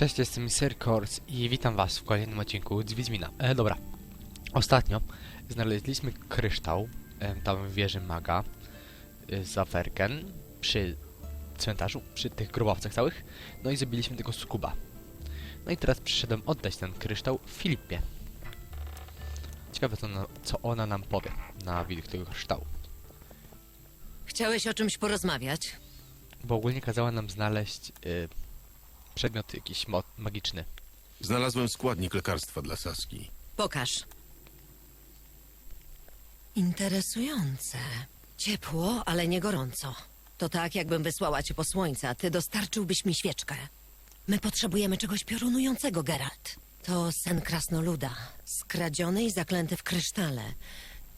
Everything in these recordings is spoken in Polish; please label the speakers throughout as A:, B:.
A: Cześć, jestem Sir Kors i witam was w kolejnym odcinku z Wiedźmina. E, dobra, ostatnio znaleźliśmy kryształ e, tam w wieży maga e, z Aferken przy cmentarzu, przy tych grobowcach całych, no i zabiliśmy tego skuba. No i teraz przyszedłem oddać ten kryształ Filipie. Ciekawe co ona, co ona nam powie na widok tego kryształu.
B: Chciałeś o czymś porozmawiać?
A: Bo ogólnie kazała nam znaleźć e, przedmiot jakiś mo- magiczny.
C: Znalazłem składnik lekarstwa dla Saski.
B: Pokaż. Interesujące. Ciepło, ale nie gorąco. To tak, jakbym wysłała cię po słońce, a ty dostarczyłbyś mi świeczkę. My potrzebujemy czegoś piorunującego, Geralt. To sen krasnoluda, skradziony i zaklęty w krysztale.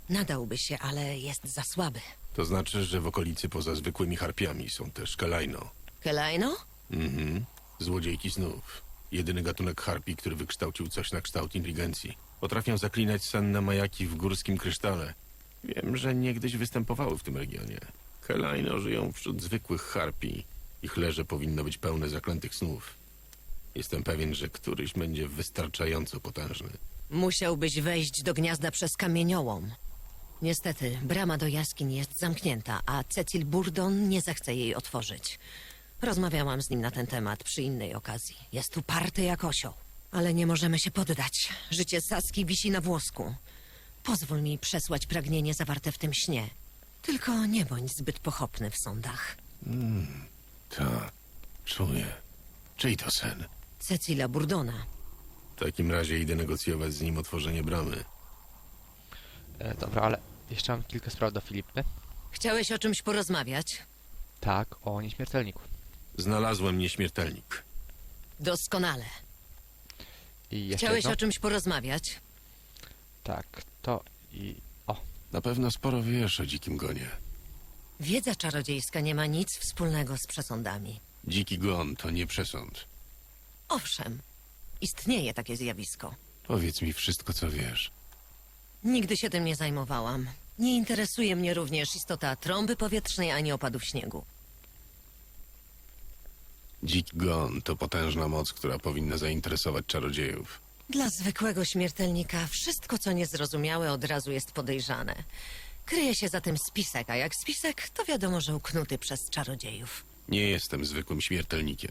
B: Nadałby się, ale jest za słaby.
C: To znaczy, że w okolicy poza zwykłymi harpiami są też kelajno.
B: Kelajno?
C: Mhm. Złodziejki snów. Jedyny gatunek harpi, który wykształcił coś na kształt inteligencji. Potrafią zaklinać senne majaki w górskim krysztale. Wiem, że niegdyś występowały w tym regionie. Kelajno żyją wśród zwykłych harpi. Ich leże powinno być pełne zaklętych snów. Jestem pewien, że któryś będzie wystarczająco potężny.
B: Musiałbyś wejść do gniazda przez kamieniołom. Niestety, brama do jaskiń jest zamknięta, a Cecil Burdon nie zechce jej otworzyć. Rozmawiałam z nim na ten temat przy innej okazji. Jest uparty jak osioł. Ale nie możemy się poddać. Życie Saski wisi na włosku. Pozwól mi przesłać pragnienie zawarte w tym śnie. Tylko nie bądź zbyt pochopny w sądach.
C: Tak, czuję. Czyj to sen?
B: Cecila Burdona.
C: W takim razie idę negocjować z nim otworzenie bramy.
A: E, dobra, ale jeszcze mam kilka spraw do Filipy.
B: Chciałeś o czymś porozmawiać?
A: Tak, o nieśmiertelniku.
C: Znalazłem nieśmiertelnik.
B: Doskonale.
A: I jeszcze
B: Chciałeś
A: jedno.
B: o czymś porozmawiać?
A: Tak, to i... O,
C: Na pewno sporo wiesz o dzikim gonie.
B: Wiedza czarodziejska nie ma nic wspólnego z przesądami.
C: Dziki gon to nie przesąd.
B: Owszem, istnieje takie zjawisko.
C: Powiedz mi wszystko, co wiesz.
B: Nigdy się tym nie zajmowałam. Nie interesuje mnie również istota trąby powietrznej ani opadów śniegu.
C: Dziki gon to potężna moc, która powinna zainteresować czarodziejów.
B: Dla zwykłego śmiertelnika wszystko, co niezrozumiałe, od razu jest podejrzane. Kryje się za tym spisek, a jak spisek, to wiadomo, że uknuty przez czarodziejów.
C: Nie jestem zwykłym śmiertelnikiem.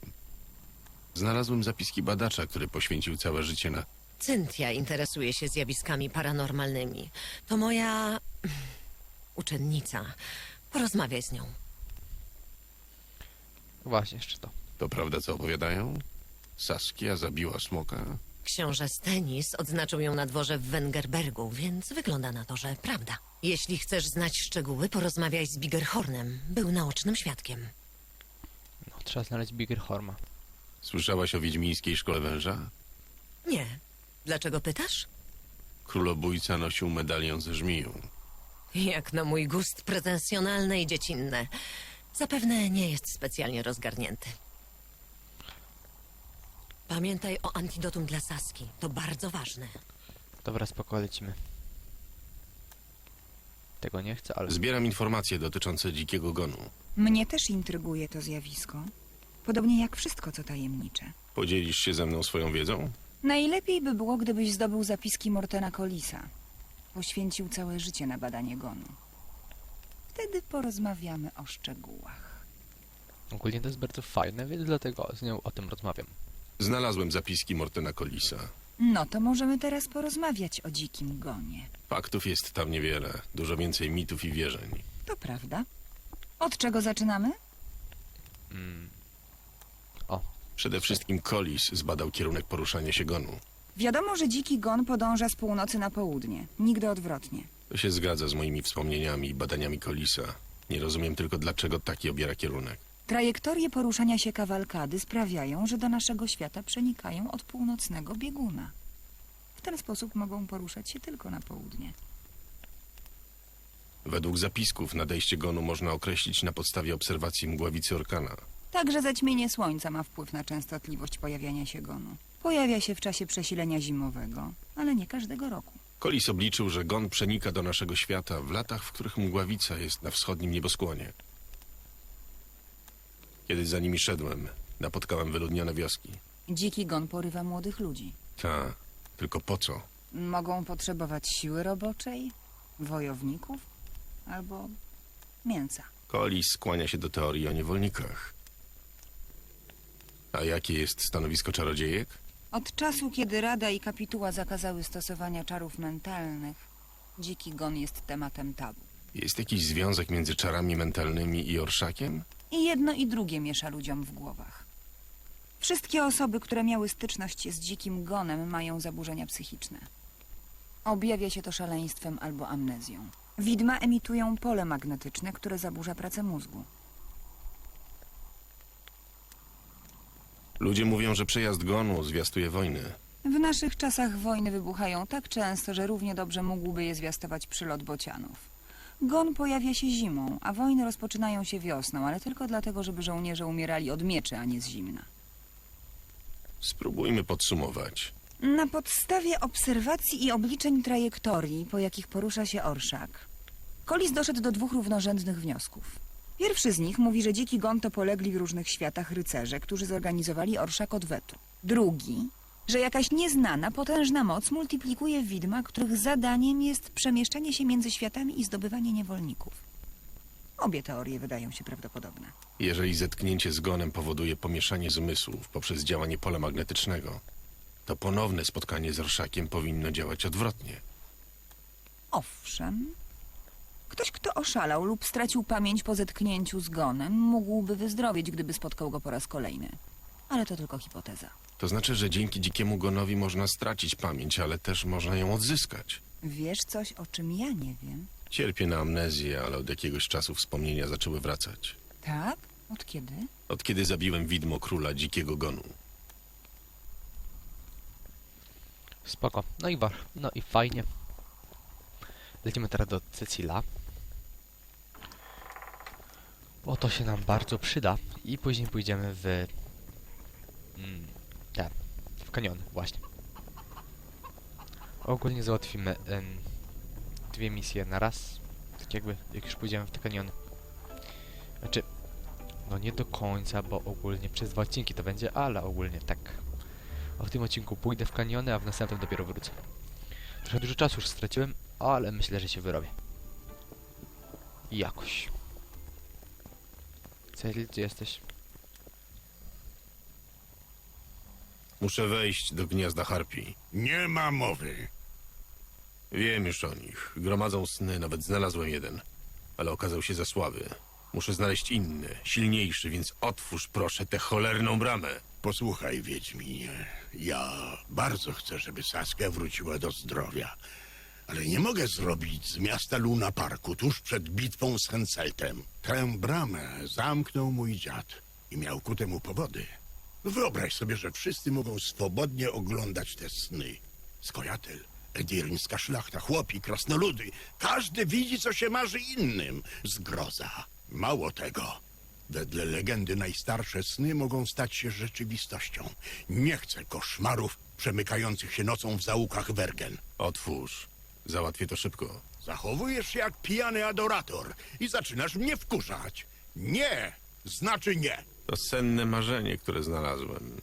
C: Znalazłem zapiski badacza, który poświęcił całe życie na...
B: Cynthia interesuje się zjawiskami paranormalnymi. To moja... uczennica. Porozmawiaj z nią.
A: właśnie jeszcze to.
C: To prawda, co opowiadają? Saskia zabiła smoka?
B: Książę Stenis odznaczył ją na dworze w Wengerbergu, więc wygląda na to, że prawda. Jeśli chcesz znać szczegóły, porozmawiaj z Bigerhornem. Był naocznym świadkiem.
A: No, trzeba znaleźć Bigger Horma.
C: Słyszałaś o wiedźmińskiej szkole węża?
B: Nie. Dlaczego pytasz?
C: Królobójca nosił medalion ze żmiją.
B: Jak na mój gust pretensjonalne i dziecinne. Zapewne nie jest specjalnie rozgarnięty. Pamiętaj o antidotum dla Saski. To bardzo ważne.
A: Dobra, spoko, lecimy. Tego nie chcę, ale...
C: Zbieram informacje dotyczące dzikiego gonu.
D: Mnie też intryguje to zjawisko. Podobnie jak wszystko, co tajemnicze.
C: Podzielisz się ze mną swoją wiedzą?
D: Najlepiej by było, gdybyś zdobył zapiski Mortena Colisa. Poświęcił całe życie na badanie gonu. Wtedy porozmawiamy o szczegółach.
A: Ogólnie to jest bardzo fajne, więc dlatego z nią o tym rozmawiam.
C: Znalazłem zapiski Mortena Colisa.
D: No to możemy teraz porozmawiać o dzikim gonie.
C: Faktów jest tam niewiele, dużo więcej mitów i wierzeń.
D: To prawda. Od czego zaczynamy?
A: Mm.
C: Przede wszystkim Collis zbadał kierunek poruszania się gonu.
D: Wiadomo, że dziki gon podąża z północy na południe. Nigdy odwrotnie.
C: To się zgadza z moimi wspomnieniami i badaniami Collisa. Nie rozumiem tylko, dlaczego taki obiera kierunek.
D: Trajektorie poruszania się kawalkady sprawiają, że do naszego świata przenikają od północnego bieguna. W ten sposób mogą poruszać się tylko na południe.
C: Według zapisków nadejście gonu można określić na podstawie obserwacji mgławicy Orkana.
D: Także zaćmienie słońca ma wpływ na częstotliwość pojawiania się gonu. Pojawia się w czasie przesilenia zimowego, ale nie każdego roku.
C: Collis obliczył, że gon przenika do naszego świata w latach, w których mgławica jest na wschodnim nieboskłonie. Kiedy za nimi szedłem, napotkałem wyludnione wioski.
D: Dziki gon porywa młodych ludzi.
C: Ta, tylko po co?
D: Mogą potrzebować siły roboczej, wojowników albo mięsa.
C: Kolis skłania się do teorii o niewolnikach. A jakie jest stanowisko czarodziejek?
D: Od czasu, kiedy Rada i Kapituła zakazały stosowania czarów mentalnych, dziki gon jest tematem tabu.
C: Jest jakiś związek między czarami mentalnymi i orszakiem?
D: I jedno i drugie miesza ludziom w głowach. Wszystkie osoby, które miały styczność z dzikim gonem, mają zaburzenia psychiczne. Objawia się to szaleństwem albo amnezją. Widma emitują pole magnetyczne, które zaburza pracę mózgu.
C: Ludzie mówią, że przejazd gonu zwiastuje wojny.
D: W naszych czasach wojny wybuchają tak często, że równie dobrze mógłby je zwiastować przylot bocianów. Gon pojawia się zimą, a wojny rozpoczynają się wiosną, ale tylko dlatego, żeby żołnierze umierali od mieczy, a nie z zimna.
C: Spróbujmy podsumować.
D: Na podstawie obserwacji i obliczeń trajektorii, po jakich porusza się orszak, Kolis doszedł do dwóch równorzędnych wniosków. Pierwszy z nich mówi, że dziki gon to polegli w różnych światach rycerze, którzy zorganizowali orszak odwetu. Drugi, że jakaś nieznana, potężna moc multiplikuje widma, których zadaniem jest przemieszczanie się między światami i zdobywanie niewolników. Obie teorie wydają się prawdopodobne.
C: Jeżeli zetknięcie z gonem powoduje pomieszanie zmysłów poprzez działanie pola magnetycznego, to ponowne spotkanie z orszakiem powinno działać odwrotnie.
D: Owszem. Ktoś, kto oszalał lub stracił pamięć po zetknięciu z gonem, mógłby wyzdrowieć, gdyby spotkał go po raz kolejny. Ale to tylko hipoteza.
C: To znaczy, że dzięki dzikiemu gonowi można stracić pamięć, ale też można ją odzyskać.
D: Wiesz coś, o czym ja nie wiem?
C: Cierpię na amnezję, ale od jakiegoś czasu wspomnienia zaczęły wracać.
D: Tak? Od kiedy?
C: Od kiedy zabiłem widmo króla dzikiego gonu.
A: Spoko. No i war. No i fajnie. Lecimy teraz do Cecila. Bo to się nam bardzo przyda. I później pójdziemy w... Mm, te, w kaniony, właśnie. Ogólnie załatwimy em, dwie misje na raz. Tak jakby, jak już pójdziemy w te kaniony. Znaczy, no nie do końca, bo ogólnie przez dwa odcinki to będzie, ale ogólnie tak. A w tym odcinku pójdę w kaniony, a w następnym dopiero wrócę. Trochę dużo czasu już straciłem, ale myślę, że się wyrobię. Jakoś. Cel, gdzie jesteś?
C: Muszę wejść do gniazda harpii.
E: Nie ma mowy.
C: Wiem już o nich. Gromadzą sny, nawet znalazłem jeden. Ale okazał się za słaby. Muszę znaleźć inny, silniejszy, więc otwórz proszę tę cholerną bramę.
E: Posłuchaj, Wiedźminie. Ja bardzo chcę, żeby Saskia wróciła do zdrowia. Ale nie mogę zrobić z miasta Luna Parku tuż przed bitwą z Henseltem. Tę bramę zamknął mój dziad i miał ku temu powody. Wyobraź sobie, że wszyscy mogą swobodnie oglądać te sny. Skojatel, edirńska szlachta, chłopi, krasnoludy. Każdy widzi, co się marzy innym. Zgroza. Mało tego. Wedle legendy najstarsze sny mogą stać się rzeczywistością. Nie chcę koszmarów przemykających się nocą w zaułkach Wergen.
C: Otwórz. Załatwię to szybko.
E: Zachowujesz się jak pijany adorator i zaczynasz mnie wkurzać. Nie! Znaczy nie.
C: To senne marzenie, które znalazłem.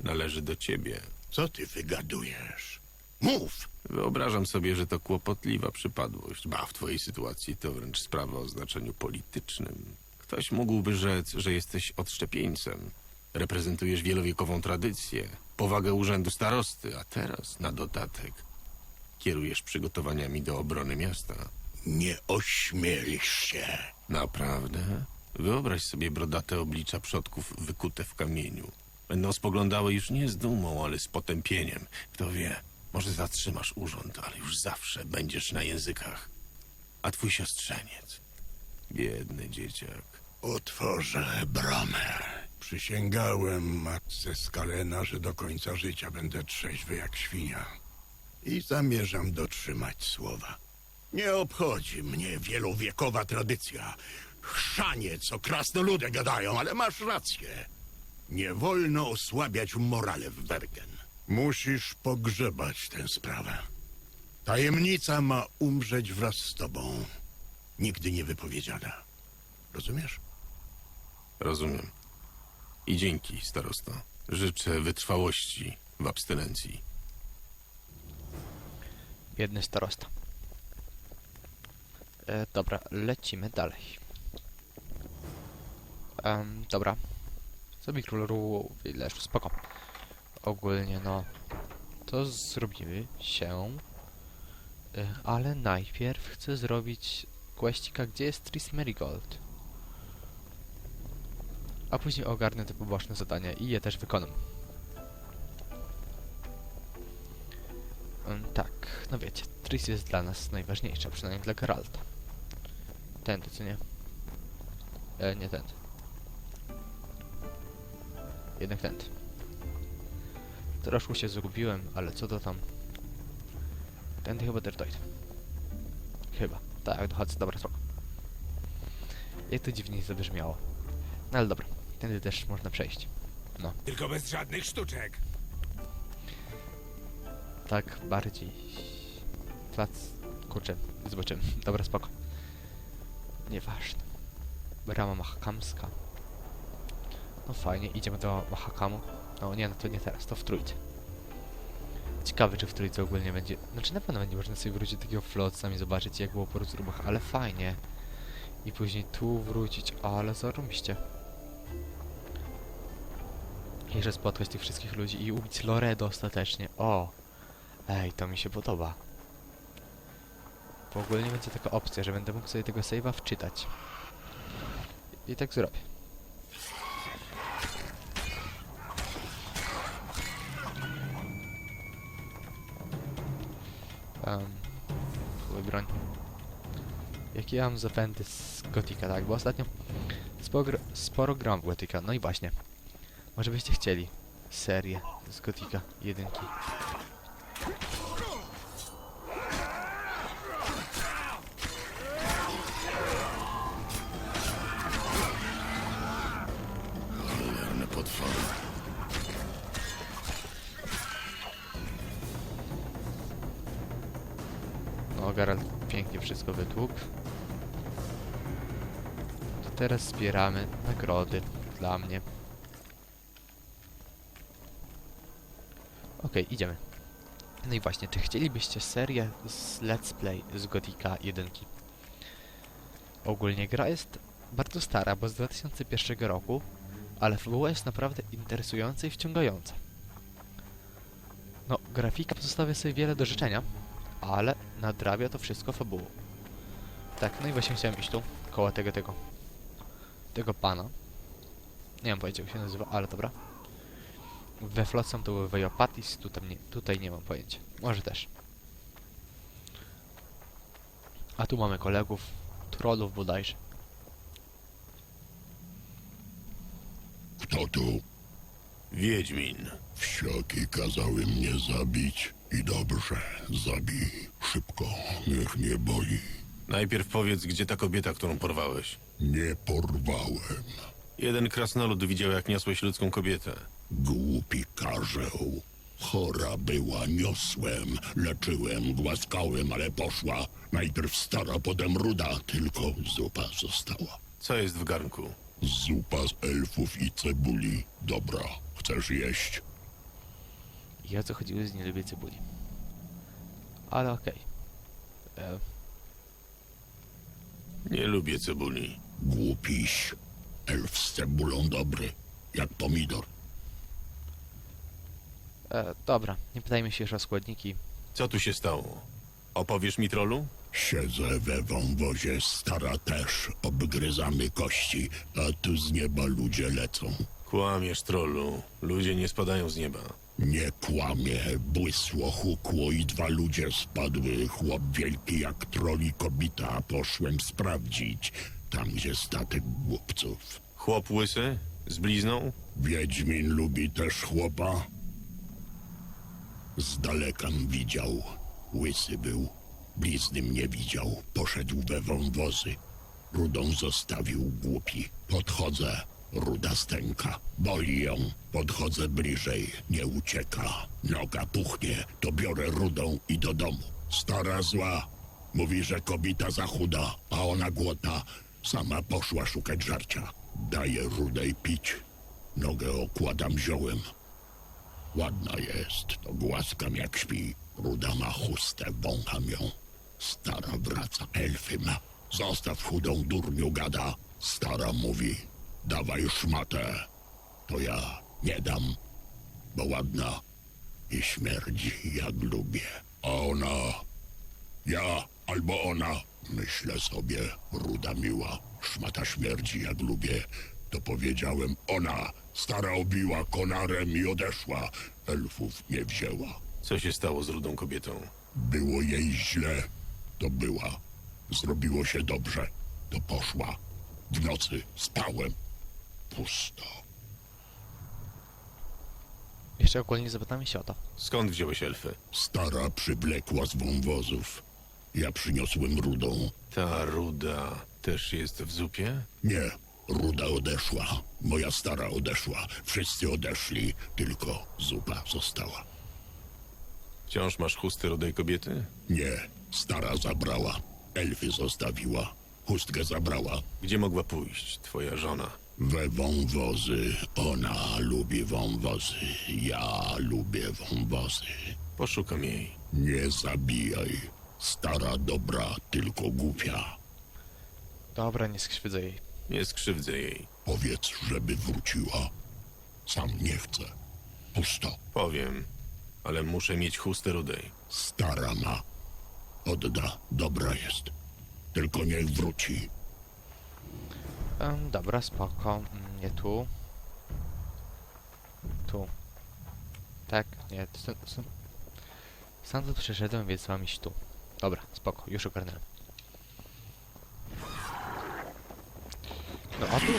C: Należy do ciebie.
E: Co ty wygadujesz? Mów!
C: Wyobrażam sobie, że to kłopotliwa przypadłość. Ba, w twojej sytuacji to wręcz sprawa o znaczeniu politycznym. Ktoś mógłby rzec, że jesteś odszczepieńcem. Reprezentujesz wielowiekową tradycję, powagę urzędu starosty, a teraz, na dodatek, kierujesz przygotowaniami do obrony miasta.
E: Nie ośmielisz się.
C: Naprawdę? Wyobraź sobie brodate oblicza przodków wykute w kamieniu. Będą spoglądały już nie z dumą, ale z potępieniem. Kto wie, może zatrzymasz urząd, ale już zawsze będziesz na językach. A twój siostrzeniec? Biedny dzieciak.
E: Otworzę bramę. Przysięgałem matce Skalena, że do końca życia będę trzeźwy jak świnia. I zamierzam dotrzymać słowa. Nie obchodzi mnie wielowiekowa tradycja. Chrzanie, co krasnoludy gadają, ale masz rację. Nie wolno osłabiać morale w Bergen. Musisz pogrzebać tę sprawę. Tajemnica ma umrzeć wraz z tobą. Nigdy nie wypowiedziana. Rozumiesz?
C: Rozumiem. I dzięki, starosto. Życzę wytrwałości w abstynencji.
A: Biedny starosta. E, dobra, lecimy dalej. Em, dobra. Co mi król leży? Spoko. Ogólnie no. To zrobimy się. Ale najpierw chcę zrobić questika, gdzie jest Tris Marigold. A później ogarnę te poboczne zadania i je też wykonam. Tak, no wiecie, Tris jest dla nas najważniejsza, przynajmniej dla Geralta. Tędy, co nie? E, nie tędy. Jednak tędy. Troszkę się zgubiłem, ale co to tam? Tędy chyba też dojdę. Chyba. Tak, dochodzę, dobra, spoko. Jak to dziwnie zabrzmiało. No ale dobra, tędy też można przejść. No.
F: Tylko bez żadnych sztuczek.
A: Tak bardziej. Plac. Kurczę, zobaczymy. Dobra, spoko. Nieważne. Brama Mahakamska. No fajnie, idziemy do Mahakamu. No nie, no to nie teraz, to w trójce. Ciekawe, czy w trójce ogólnie będzie... Znaczy na pewno będzie można sobie wrócić do takiego float, sami zobaczyć jak było po rozróbach, ale fajnie. I później tu wrócić, ale zarobiście. I że spotkać tych wszystkich ludzi i ubić Loredo ostatecznie. O! Ej, to mi się podoba. Bo ogólnie będzie taka opcja, że będę mógł sobie tego save'a wczytać. I tak zrobię. Um, broń. Jakie ja mam zapędy z Gotika, tak? Bo ostatnio sporo, sporo gram w Gotika. No i właśnie. Może byście chcieli serię z Gotika jedynki. Teraz zbieramy nagrody dla mnie. Okej, idziemy. No i właśnie, czy chcielibyście serię z Let's Play z Gotika 1? Ogólnie gra jest bardzo stara, bo z 2001 roku, ale fabuła jest naprawdę interesująca i wciągająca. No, grafika pozostawia sobie wiele do życzenia, ale nadrabia to wszystko fabułą. Tak, no i właśnie chciałem iść tu, koło tego, tego, tego pana. Nie mam pojęcia jak się nazywa, ale dobra. We Flotsam to był Vejopatis, tutaj nie, tutaj nie mam pojęcia. Może też. A tu mamy kolegów, trollów bodajże.
E: Kto tu?
C: Wiedźmin.
E: Wsioki kazały mnie zabić. I dobrze, zabij. Szybko, niech nie boli.
C: Najpierw powiedz, gdzie ta kobieta, którą porwałeś.
E: Nie porwałem.
C: Jeden krasnolud widział, jak niosłeś ludzką kobietę.
E: Głupi karzeł. Chora była, niosłem, leczyłem, głaskałem, ale poszła. Najpierw stara, potem ruda, tylko zupa została.
C: Co jest w garnku?
E: Zupa z elfów i cebuli. Dobra, chcesz jeść?
A: O co chodziło z nie lubię cebuli. Ale okej. E,
C: Nie lubię cebuli.
E: Głupiś. Elf z cebulą dobry, jak pomidor.
A: e, dobra, nie pytajmy się już o składniki.
C: Co tu się stało? Opowiesz mi, trolu?
E: Siedzę we wąwozie, stara też, obgryzamy kości, a tu z nieba ludzie lecą.
C: Kłamiesz, trollu. Ludzie nie spadają z nieba.
E: Nie kłamie, błysło, hukło i dwa ludzie spadły. Chłop wielki jak troli kobita, poszłem sprawdzić, tam gdzie statek głupców.
C: Chłop łysy? Z blizną?
E: Wiedźmin lubi też chłopa? Z dalekam widział, łysy był, blizny mnie widział, poszedł we wąwozy. Rudą zostawił głupi. Podchodzę, ruda stęka, boli ją. Podchodzę bliżej, nie ucieka. Noga puchnie, to biorę rudą i do domu. Stara zła, mówi, że kobita za chuda, a ona głodna. Sama poszła szukać żarcia. Daję rudej pić, Nogę okładam ziołem. Ładna jest, to głaskam jak śpi. Ruda ma chustę, wącham ją. Stara wraca, elfy ma. Zostaw chudą durniu gada. Stara mówi, dawaj szmatę. To ja nie dam, bo ładna i śmierdzi jak lubię. A ona, ja albo ona, myślę sobie, ruda miła, szmata śmierdzi jak lubię. To powiedziałem ona, stara obiła konarem i odeszła, elfów nie wzięła.
C: Co się stało z rudą kobietą?
E: Było jej źle, to była. Zrobiło się dobrze, to poszła. W nocy spałem. Pusto.
A: Jeszcze ogólnie zapytamy się o to.
C: Skąd wziąłeś elfy?
E: Stara przywlekła z wąwozów. Ja przyniosłem rudą.
C: Ta ruda też jest w zupie?
E: Nie, ruda odeszła. Moja stara odeszła. Wszyscy odeszli, tylko zupa została.
C: Wciąż masz chusty rudej kobiety?
E: Nie, stara zabrała. Elfy zostawiła. Chustkę zabrała.
C: Gdzie mogła pójść twoja żona?
E: We wąwozy. Ona lubi wąwozy. Ja lubię wąwozy.
C: Poszukam jej.
E: Nie zabijaj. Stara dobra, tylko głupia.
A: Dobra, nie skrzywdzę jej.
C: Nie skrzywdzę jej.
E: Powiedz, żeby wróciła. Sam nie chcę. Pusto.
C: Powiem, ale muszę mieć chustę rudej.
E: Stara ma. Odda, dobra jest. Tylko niech wróci.
A: Dobra, spoko. Mm, Nie tu. Tu. Tak, nie, tu przyszedłem, więc mam iść tu. Dobra, spoko, już ogarnąłem. No a tu...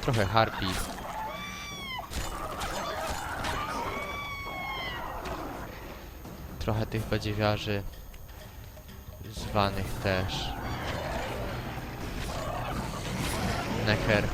A: Trochę harpi. Trochę tych badziewiarzy. Zwanych też. Necker.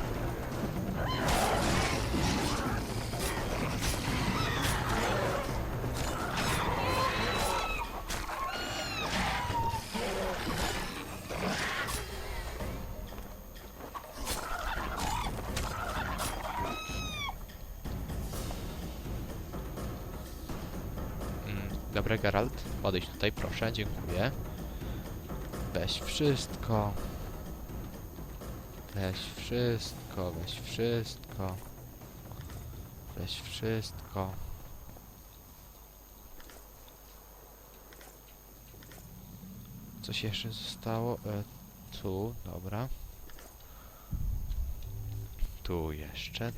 A: Mm, Dobra, Geralt, podejdź tutaj, proszę, dziękuję. Weź wszystko. Weź wszystko, weź wszystko. Weź wszystko. Coś jeszcze zostało? E, tu, dobra. Tu jeszcze.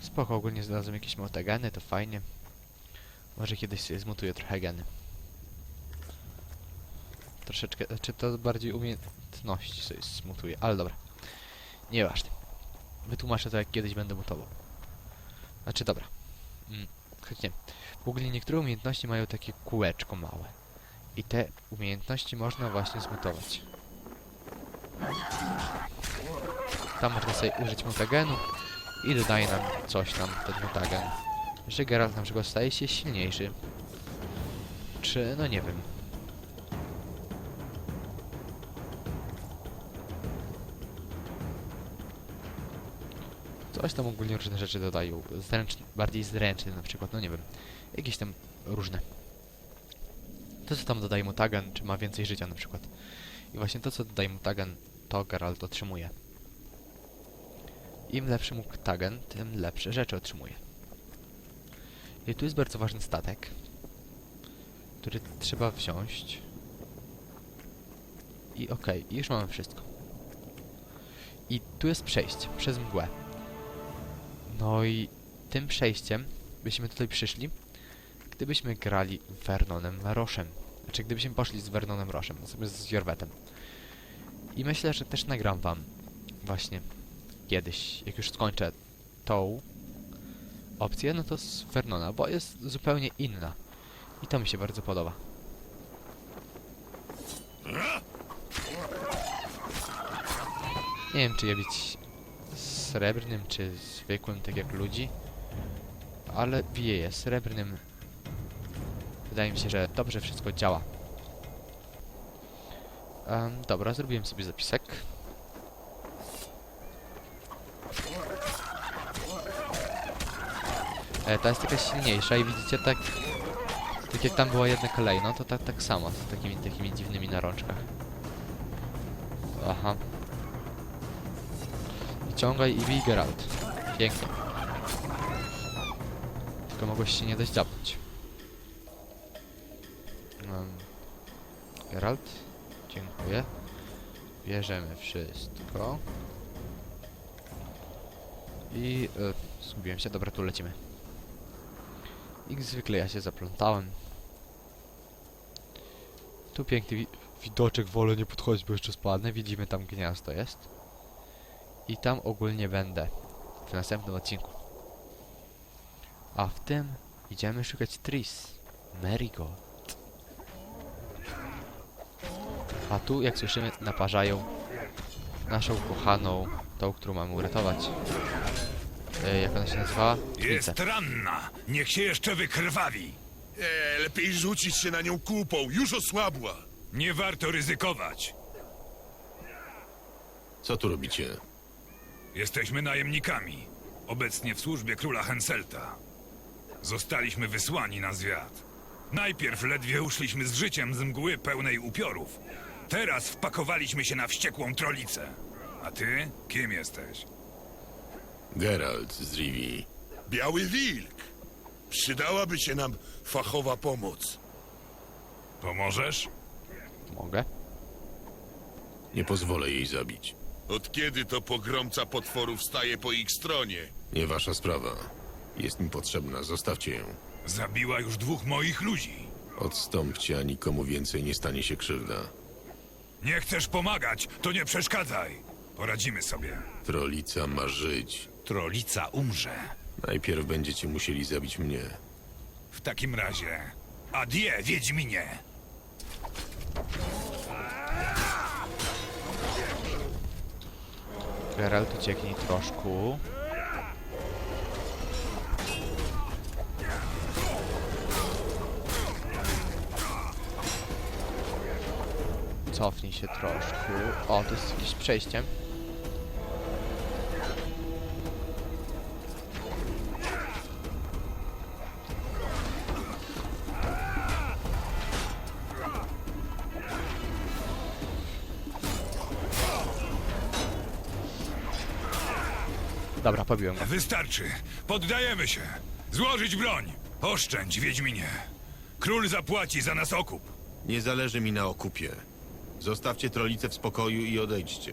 A: Spoko, ogólnie znalazłem jakieś motagany, to fajnie. Może kiedyś sobie zmutuję trochę geny. Troszeczkę, czy to bardziej umiejętności sobie zmutuję, ale dobra. Nieważne. Wytłumaczę to jak kiedyś będę mutował. Znaczy dobra. Mm, choć nie. W ogóle niektóre umiejętności mają takie kółeczko małe. I te umiejętności można właśnie zmutować. Tam można sobie użyć mutagenu i dodaje nam coś tam, ten mutagen. Że Geralt na przykład staje się silniejszy. Czy, no nie wiem. Coś tam ogólnie różne rzeczy dodają. Zręczny, bardziej zręczny na przykład, no nie wiem. Jakieś tam różne. To co tam dodaje mutagen, czy ma więcej życia na przykład. I właśnie to co dodaje mutagen, to Geralt otrzymuje. Im lepszy mutagen, tym lepsze rzeczy otrzymuje. I tu jest bardzo ważny statek, który trzeba wziąć. I okej, już mamy wszystko. I tu jest przejście przez mgłę. No i tym przejściem byśmy tutaj przyszli, gdybyśmy grali Vernonem Roszem. Znaczy, gdybyśmy poszli z Vernonem Roszem, sobie z Jorwetem. I myślę, że też nagram wam właśnie kiedyś, jak już skończę tą opcję, no to z Vernona, bo jest zupełnie inna. I to mi się bardzo podoba. Nie wiem, czy je być srebrnym, czy zwykłym, tak jak ludzi. Ale wieje srebrnym. Wydaje mi się, że dobrze wszystko działa. Em, dobra, zrobiłem sobie zapisek. E, ta jest jakaś silniejsza i widzicie tak... Tak jak tam była jedna kolejna, to tak, tak samo, z takimi, takimi dziwnymi na rączkach. Aha. Wyciągaj i bij Geralt. Pięknie. Tylko mogłeś się nie dać dziabnąć. Um, Geralt, dziękuję. Bierzemy wszystko. I... E, zgubiłem się, dobra, tu lecimy. Jak zwykle ja się zaplątałem. Tu piękny wi widoczek, wolę nie podchodzić, bo jeszcze spadnę. Widzimy tam gniazdo jest. I tam ogólnie będę w następnym odcinku. A w tym idziemy szukać Tris. Marigold. A tu, jak słyszymy, naparzają naszą kochaną, tą, którą mamy uratować. E, jak ona się nazywa?
F: Jest
A: Twice.
F: ranna. Niech się jeszcze wykrwawi.
G: E, lepiej rzucić się na nią kupą, już osłabła.
F: Nie warto ryzykować.
C: Co tu robicie?
F: Jesteśmy najemnikami. Obecnie w służbie króla Henselta. Zostaliśmy wysłani na zwiat. Najpierw ledwie uszliśmy z życiem z mgły pełnej upiorów. Teraz wpakowaliśmy się na wściekłą trolicę. A ty? Kim jesteś?
C: Geralt z Rivii.
G: Biały wilk. Przydałaby się nam fachowa pomoc.
F: Pomożesz?
A: Mogę?
C: Nie pozwolę jej zabić.
G: Od kiedy to pogromca potworów staje po ich stronie?
C: Nie wasza sprawa. Jest mi potrzebna, zostawcie ją.
F: Zabiła już dwóch moich ludzi.
C: Odstąpcie, a nikomu więcej nie stanie się krzywda.
F: Nie chcesz pomagać, to nie przeszkadzaj. Poradzimy sobie.
C: Trolica ma żyć.
F: Trolica umrze.
C: Najpierw będziecie musieli zabić mnie.
F: W takim razie. Adie, Wiedźminie!
A: Geralt ucieknij troszkę. Cofnij się troszkę. O, to jest jakieś przejście. Dobra, pobiłem go.
F: Wystarczy. Poddajemy się. Złożyć broń. Oszczędź, Wiedźminie. Król zapłaci za nas okup.
C: Nie zależy mi na okupie. Zostawcie trolicę w spokoju i odejdźcie.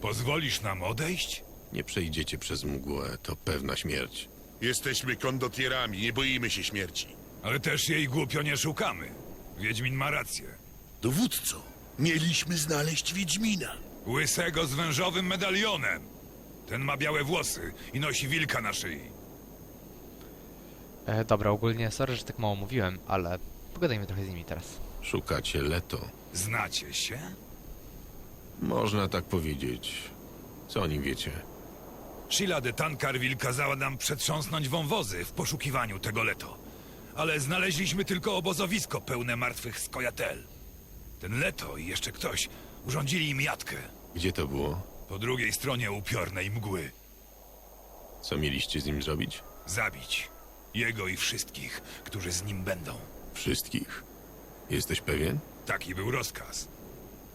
F: Pozwolisz nam odejść?
C: Nie przejdziecie przez mgłę, to pewna śmierć.
G: Jesteśmy kondotierami, nie boimy się śmierci.
F: Ale też jej głupio nie szukamy. Wiedźmin ma rację.
G: Dowódco, mieliśmy znaleźć Wiedźmina.
F: Łysego z wężowym medalionem. Ten ma białe włosy i nosi wilka na szyi.
A: E, dobra, ogólnie sorry, że tak mało mówiłem, ale pogadajmy trochę z nimi teraz.
C: Szukacie Leto.
F: Znacie się?
C: Można tak powiedzieć. Co o nim wiecie?
F: Sheila de Tancarville kazała nam przetrząsnąć wąwozy w poszukiwaniu tego leto. Ale znaleźliśmy tylko obozowisko pełne martwych skojatel. Ten leto i jeszcze ktoś urządzili im jatkę
C: Gdzie to było?
F: Po drugiej stronie upiornej mgły.
C: Co mieliście z nim zrobić?
F: Zabić jego i wszystkich, którzy z nim będą.
C: Wszystkich. Jesteś pewien?
F: Taki był rozkaz.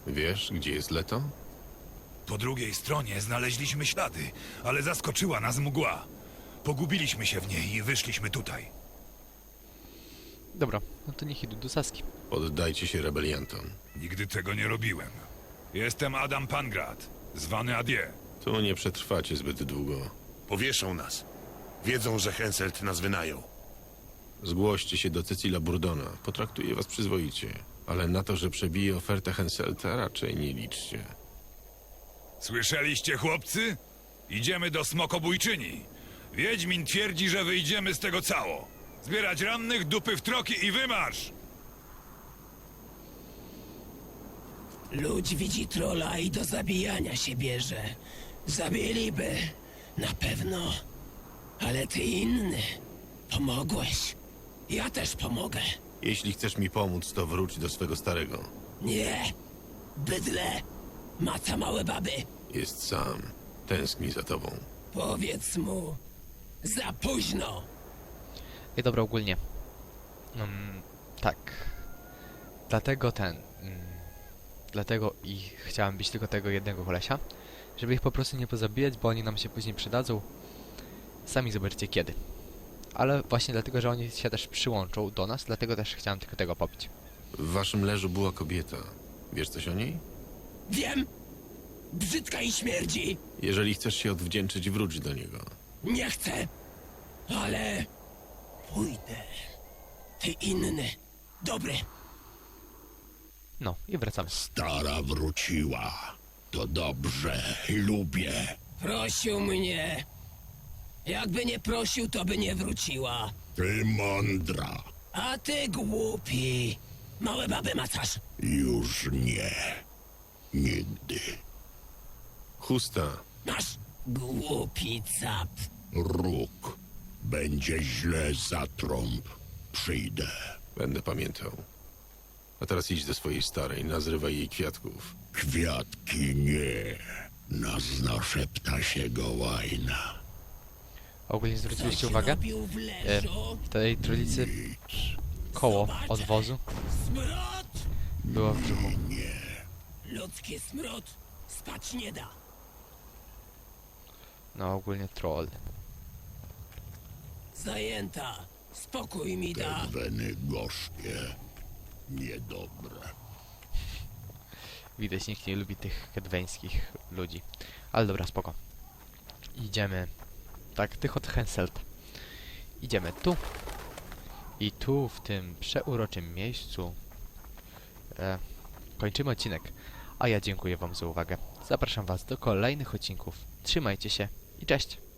C: Wiesz, gdzie jest Leto?
F: Po drugiej stronie znaleźliśmy ślady, ale zaskoczyła nas mgła. Pogubiliśmy się w niej i wyszliśmy tutaj.
A: Dobra, no to niech idą do Saski.
C: Poddajcie się rebeliantom.
F: Nigdy tego nie robiłem. Jestem Adam Pangrat, zwany Adie.
C: Tu nie przetrwacie zbyt długo.
G: Powieszą nas. Wiedzą, że Henselt nas wynajął.
C: Zgłoście się do Cecila Burdona. Potraktuje was przyzwoicie. Ale na to, że przebije ofertę Henselta, raczej nie liczcie.
F: Słyszeliście, chłopcy? Idziemy do Smokobójczyni. Wiedźmin twierdzi, że wyjdziemy z tego cało. Zbierać rannych, dupy w troki i wymarsz!
H: Ludź widzi trola i do zabijania się bierze. Zabiliby. Na pewno. Ale ty inny. Pomogłeś. Ja też pomogę.
C: Jeśli chcesz mi pomóc, to wróć do swego starego.
H: Nie. Bydle. Maca małe baby.
C: Jest sam. Tęskni za tobą.
H: Powiedz mu. Za późno!
A: I dobra, ogólnie. Mm, tak. Dlatego ten. Dlatego i chciałem bić tylko tego jednego kolesia, żeby ich po prostu nie pozabijać, bo oni nam się później przydadzą. Sami zobaczycie kiedy. Ale właśnie dlatego, że oni się też przyłączą do nas, dlatego też chciałem tylko tego pobić.
C: W waszym leżu była kobieta. Wiesz coś o niej?
H: Wiem! Brzydka i śmierdzi!
C: Jeżeli chcesz się odwdzięczyć, wróć do niego.
H: Nie chcę! Ale... Pójdę. Ty inny. Dobry.
A: No i wracamy.
E: Stara wróciła. To dobrze, lubię.
H: Prosił mnie. Jakby nie prosił, to by nie wróciła.
E: Ty mądra.
H: A ty głupi. Małe baby macasz.
E: Już nie. Nigdy.
C: Chusta.
H: Masz głupi cap.
E: Róg. Będzie źle za trąb. Przyjdę.
C: Będę pamiętał. A teraz idź do swojej starej, nazrywaj jej kwiatków.
E: Kwiatki nie. Nazna szepta się gołajna.
A: Ogólnie zwróciliście uwagę? E, tej trójlicy koło od wozu było w brzuchu.
H: Ludzki smród spać nie da.
A: No ogólnie troll.
H: Zajęta. Spokój mi da.
E: Te weny gorzkie. Niedobre.
A: Widać, nikt nie lubi tych kedweńskich ludzi. Ale dobra, spoko. Idziemy. Tak, tych od Henselt. Idziemy tu. I tu, w tym przeuroczym miejscu, e, kończymy odcinek. A ja dziękuję Wam za uwagę. Zapraszam Was do kolejnych odcinków. Trzymajcie się i cześć!